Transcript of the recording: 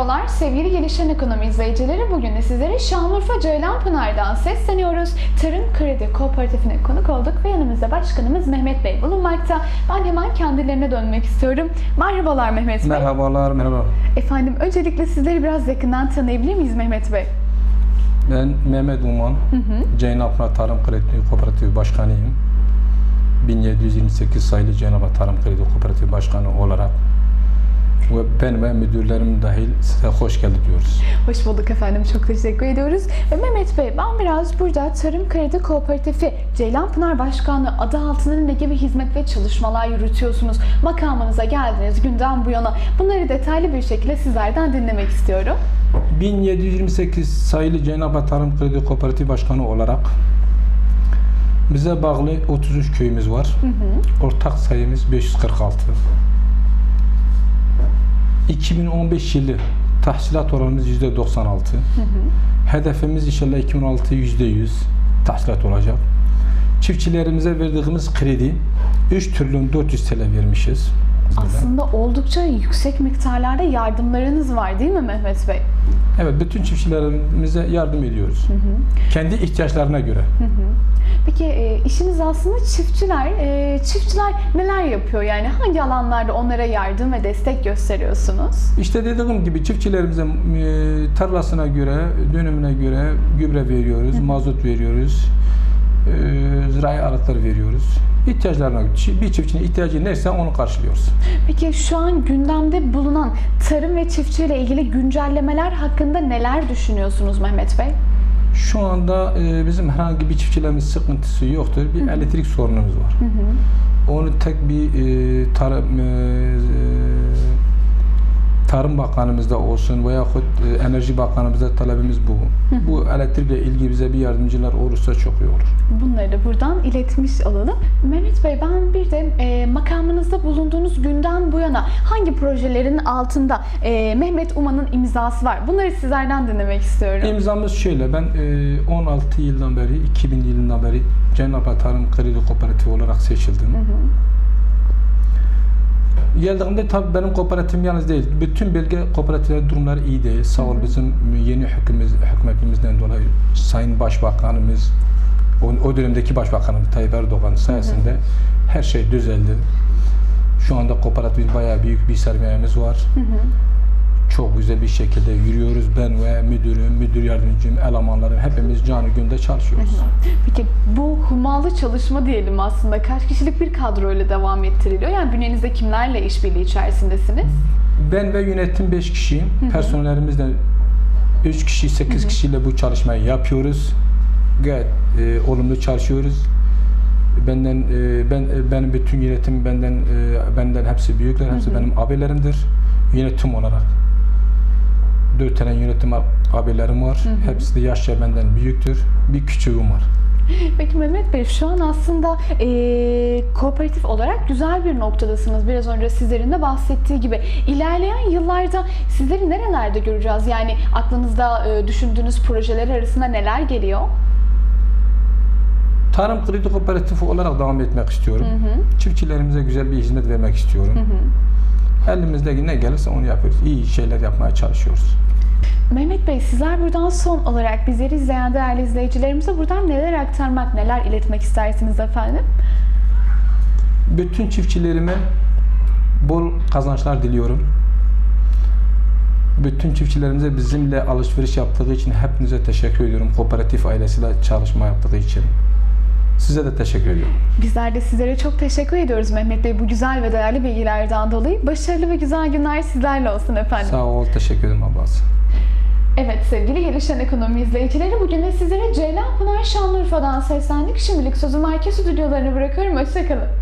Merhabalar sevgili Gelişen Ekonomi izleyicileri. Bugün de sizlere Şanlıurfa Ceylanpınar'dan sesleniyoruz. Tarım Kredi Kooperatifine konuk olduk ve yanımızda başkanımız Mehmet Bey bulunmakta. Ben hemen kendilerine dönmek istiyorum. Merhabalar Mehmet Bey. Merhabalar, merhaba. Efendim öncelikle sizleri biraz yakından tanıyabilir miyiz Mehmet Bey? Ben Mehmet Uman, Ceynaplar Tarım Kredi Kooperatifi Başkanıyım. 1728 sayılı Cenab Tarım Kredi Kooperatifi Başkanı olarak ve ben ve müdürlerim dahil size hoş geldin diyoruz. Hoş bulduk efendim. Çok teşekkür ediyoruz. Ve Mehmet Bey ben biraz burada Tarım Kredi Kooperatifi Ceylanpınar Başkanlığı adı altında ne gibi hizmet ve çalışmalar yürütüyorsunuz? Makamınıza geldiniz günden bu yana. Bunları detaylı bir şekilde sizlerden dinlemek istiyorum. 1728 sayılı Cenab Tarım Kredi Kooperatifi Başkanı olarak bize bağlı 33 köyümüz var. Ortak sayımız 546. 2015 yılı tahsilat oranımız %96. Hedefimiz inşallah 2016 %100 tahsilat olacak. Çiftçilerimize verdiğimiz kredi 3 trilyon 400 TL vermişiz. Aslında oldukça yüksek miktarlarda yardımlarınız var değil mi Mehmet Bey? Evet, bütün çiftçilerimize yardım ediyoruz. Kendi ihtiyaçlarına göre. Peki e, işiniz aslında çiftçiler. E, çiftçiler neler yapıyor? Yani hangi alanlarda onlara yardım ve destek gösteriyorsunuz? İşte dediğim gibi çiftçilerimize e, tarlasına göre, dönümüne göre gübre veriyoruz, mazot veriyoruz, e, zirai aletler veriyoruz. İhtiyaçlarına, bir çiftçinin ihtiyacı neyse onu karşılıyoruz. Peki şu an gündemde bulunan tarım ve çiftçiyle ilgili güncellemeler hakkında neler düşünüyorsunuz Mehmet Bey? Şu anda e, bizim herhangi bir çiftçilerimiz sıkıntısı yoktur. Bir elektrik sorunumuz var. Onu tek bir e, tarım e, e, Tarım Bakanımızda olsun veyahut e, Enerji Bakanımızda talebimiz bu. Bu elektrikle ilgili bize bir yardımcılar olursa çok iyi olur. Bunları da buradan iletmiş olalım. Mehmet Bey ben bir de e, makamınızda bulunduğunuz günden bu yana hangi projelerin altında e, Mehmet Uman'ın imzası var? Bunları sizlerden dinlemek istiyorum. İmzamız şöyle, ben e, 16 yıldan beri, 2000 yılından beri Cenab-ı Tarım Kredi Kooperatifi olarak seçildim. Geldiğimde tabii benim kooperatifim yalnız değil. Bütün bölge kooperatifleri durumları iyi değil. Sağ ol bizim yeni hükümümüz, hükümetimizden dolayı Sayın Başbakanımız, o, o dönemdeki Başbakanım Tayyip Erdoğan sayesinde her şey düzeldi. Şu anda kooperatif bayağı büyük bir sermayemiz var. Çok güzel bir şekilde yürüyoruz. Ben ve müdürüm, müdür yardımcım, elemanlarım hepimiz canı günde çalışıyoruz. Peki bu humalı çalışma diyelim aslında kaç kişilik bir kadroyla devam ettiriliyor? Yani bünyenizde kimlerle işbirliği içerisindesiniz? Ben ve yönetim 5 kişiyim. Personelimizle 3 kişi, 8 kişiyle bu çalışmayı yapıyoruz. Gayet e, olumlu çalışıyoruz. Benden e, ben e, benim bütün yönetim benden e, benden hepsi büyükler, hepsi benim abilerimdir. Yönetim olarak. Dört tane yönetim abilerim var. Hepsi de yaşça benden büyüktür. Bir küçüğüm var. Peki Mehmet Bey şu an aslında eee, kooperatif olarak güzel bir noktadasınız. Biraz önce sizlerin de bahsettiği gibi. İlerleyen yıllarda sizleri nerelerde göreceğiz? Yani aklınızda eee, düşündüğünüz projeler arasında neler geliyor? Tarım Kredi Kooperatifi olarak devam etmek istiyorum. Çiftçilerimize güzel bir hizmet vermek istiyorum. Elimizdeki ne gelirse onu yapıyoruz. İyi şeyler yapmaya çalışıyoruz. Mehmet Bey sizler buradan son olarak bizleri izleyen değerli izleyicilerimize buradan neler aktarmak, neler iletmek istersiniz efendim? Bütün çiftçilerime bol kazançlar diliyorum. Bütün çiftçilerimize bizimle alışveriş yaptığı için hepinize teşekkür ediyorum. Kooperatif ailesiyle çalışma yaptığı için. Size de teşekkür ediyorum. Bizler de sizlere çok teşekkür ediyoruz Mehmet Bey bu güzel ve değerli bilgilerden dolayı. Başarılı ve güzel günler sizlerle olsun efendim. Sağ ol, teşekkür ederim ablası. Evet sevgili Gelişen Ekonomi izleyicileri bugün de sizlere Ceylanpınar Şanlıurfa'dan seslendik. Şimdilik sözü merkez stüdyolarına bırakıyorum. Hoşçakalın.